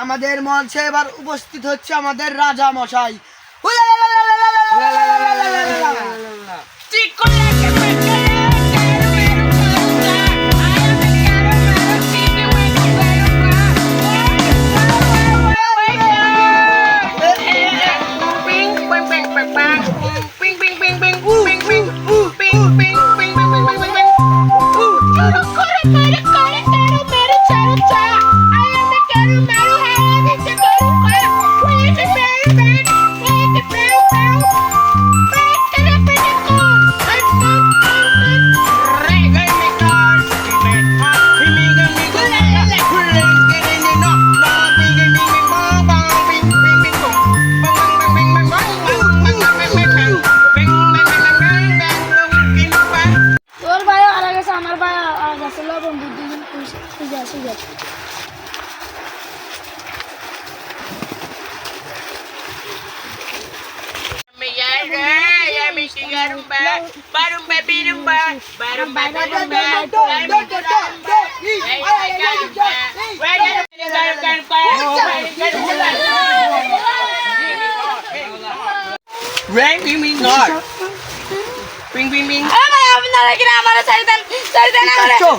আমাদের মঞ্চে এবার উপস্থিত হচ্ছে আমাদের রাজা মশাই। তোর sử dụng Rang bing bing god. Bing bing bing. Apa yang benar lagi nama saya dan saya dan aku.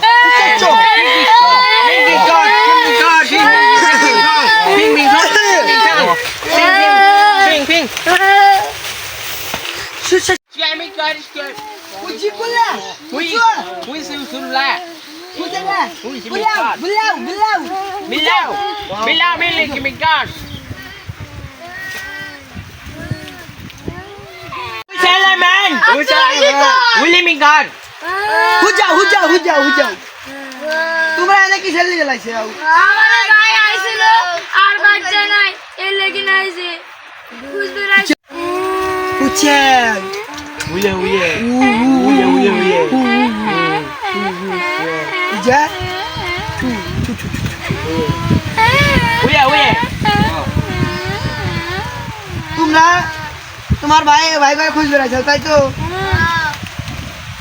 বুঝে না We should be বুলাও god. বুলাও বুলাও Below. Below me like me god. Sailor man. Willie me god. হুজা হুজা হুজা হুজা তোমরা এনে কি ছেলে গেলাইছে আমার ভাই আইছিল আর বাচ্চা নাই এই লেগে নাইছে বুঝতে রাখছি Willie willie. Willie willie willie. যা Willie willie. তোমরা তোমার ভাই ভাই করে খুঁজ বেড়াইছো তাই তো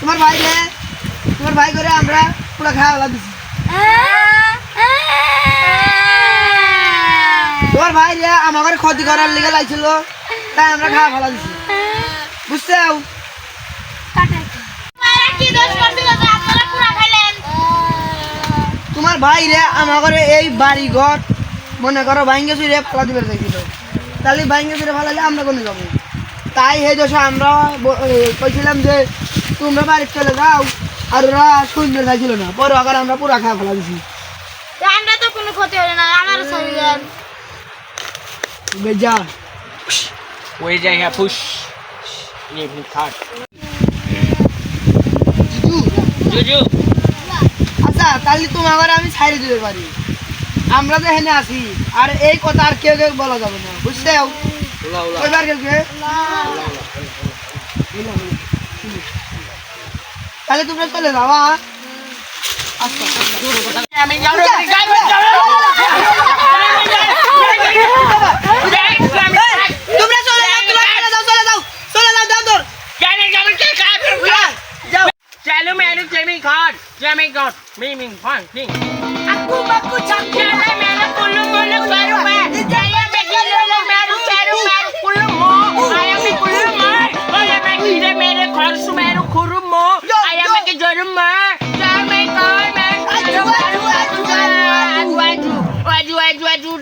তোমার ভাই রে তোমার ভাই করে আমরা পুরো খাওয়া ফেলা দিছি তোমার ভাই রে আমার ক্ষতি করার লেগে লাগছিল তাই আমরা খাওয়া ফেলা দিছি বুঝতে কি দোষ করছিল যে আপনারা পুরা খাইলেন তোমার ভাই রে আমার ঘরে এই বাড়ি ঘর মনে করো ভাঙ্গে চুরে ফালা দিবে চাইছিল তাহলে ভাঙ্গে চুরে ফালালে আমরা কোনে যাব? তাই এই দোষে আমরা কইছিলাম যে তোমরা বাড়ি চলে যাও আর ওরা সুন্দর খাইছিল না। পরে আবার আমরা পুরা খাওয়া ফেলা দিছি। আমরা তো কোনো ক্ষতি হলো না আমার বেজা Where is that push? আচ্ছা তাহলে তোমার আবার আমি ছাড়ি দিতে পারি। আমরা তো এখানে আছি আর এই কথা আর কেউ কেউ বলা যাবে না বুঝতে. কইবার কেউ তাহলে তোমরা চলে যাও হ্যাঁ? আচ্ছা আমি Ya me got me min fun thing. Aku baku cakap lah mana kulung kulung baru ber. Saya pergi rumah baru baru baru kulung mo. Saya pergi kulung mo. Saya pergi dia mere khar su mere kurum mo. Saya pergi jarum mo. Saya pergi kau mere. Aju aju aju aju aju aju aju aju aju aju